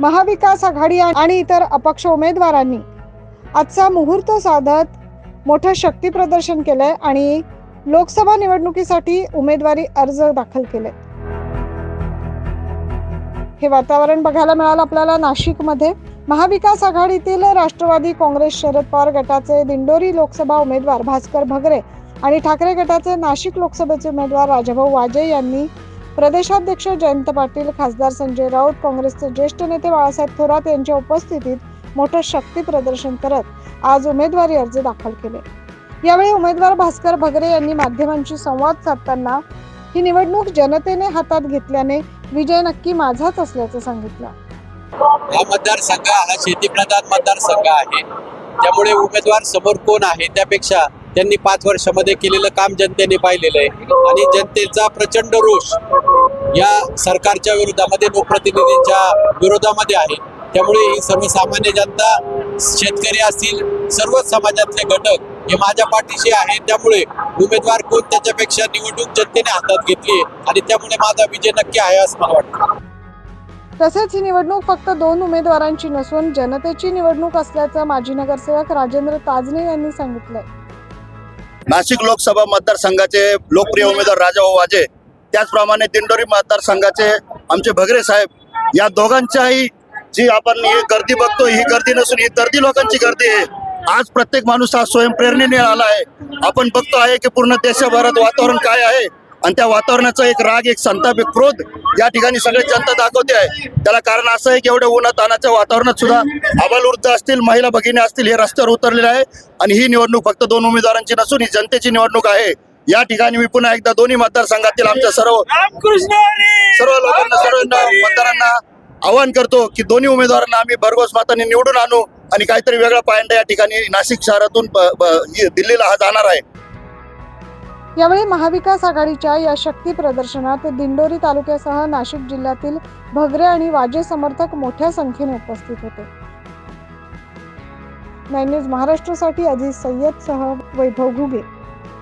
महाविकास आघाडी आणि इतर अपक्ष उमेदवारांनी आजचा मुहूर्त साधत मोठं शक्ती प्रदर्शन केलंय आणि लोकसभा निवडणुकीसाठी उमेदवारी अर्ज दाखल केले हे वातावरण बघायला मिळालं आपल्याला नाशिकमध्ये. महाविकास आघाडीतील राष्ट्रवादी काँग्रेस शरद पवार गटाचे दिंडोरी लोकसभा उमेदवार भास्कर भगरे आणि ठाकरे गटाचे नाशिक लोकसभेचे उमेदवार राजाभाऊ वाजे यांनी प्रदेशाध्यक्ष जयंत पाटील खासदार संजय राऊत काँग्रेसचे ज्येष्ठ नेते बाळासाहेब थोरात यांच्या उपस्थितीत मोठं शक्ती प्रदर्शन करत आज उमेदवारी अर्ज दाखल केले. यावेळी उमेदवार भास्कर भगरे यांनी माध्यमांशी संवाद साधताना ही निवडणूक जनतेने हातात घेतल्याने विजय नक्की माझाच असल्याचं सांगितलं. हा मतदारसंघ हा शेतीप्रधान मतदारसंघ आहे. त्यामुळे उमेदवार समोर कोण आहे त्यापेक्षा त्यांनी पाच वर्षामध्ये केलेलं काम जनतेने पाहिलेलं आहे. आणि जनतेचा प्रचंड रोष या सरकारच्या विरोधामध्ये लोकप्रतिनिधींच्या विरोधामध्ये आहे. त्यामुळे ही सर्वसामान्य जनता शेतकरी असतील सर्वच समाजातले घटक हे माझ्या पाठीशी आहे त्यामुळे उमेदवार कोण त्याच्यापेक्षा निवडणूक जनतेने हातात घेतली आणि त्यामुळे माझा विजय नक्की आहे असं मला वाटतं. तसेच ही निवडणूक फक्त दोन उमेदवारांची नसून जनतेची निवडणूक असल्याचं माजी नगरसेवक राजेंद्र ताजने यांनी सांगितलंय. नाशिक लोकसभा मतदारसंघाचे लोकप्रिय उमेदवार राजाभाऊ वाजे त्याचप्रमाणे दिंडोरी मतदारसंघाचे आमचे भगरे साहेब या दोघांच्याही जी आपण ही गर्दी बघतो ही गर्दी नसून ही गर्दी लोकांची गर्दी आहे. आज प्रत्येक माणूस हा स्वयंप्रेरणेने आला आहे. आपण बघतो आहे की पूर्ण देशभरात वातावरण काय आहे आणि त्या वातावरणाचा एक राग एक संताप एक क्रोध या ठिकाणी सगळे जनता दाखवते आहे. त्याला कारण असं आहे की एवढ्या उन्हातानाच्या वातावरणात सुद्धा आबालवृद्ध असतील महिला भगिनी असतील हे रस्त्यावर उतरलेले आहे. आणि ही निवडणूक फक्त दोन उमेदवारांची नसून ही जनतेची निवडणूक आहे. या ठिकाणी मी पुन्हा एकदा दोन्ही मतदारसंघातील आमच्या सर्व सर्व लोकांना सर्व मतदारांना आवाहन करतो की दोन्ही उमेदवारांना आम्ही भरघोस मतांनी निवडून आणू आणि काहीतरी वेगळा पायंडा या ठिकाणी नाशिक शहरातून दिल्लीला हा जाणार आहे. यावेळी महाविकास आघाडीच्या या शक्ती प्रदर्शनात दिंडोरी तालुक्यासह नाशिक जिल्ह्यातील भगरे आणि वाजे समर्थक मोठ्या संख्येने उपस्थित होते. नाईन न्यूज महाराष्ट्रासाठी अजित सय्यद सह वैभव घुगे.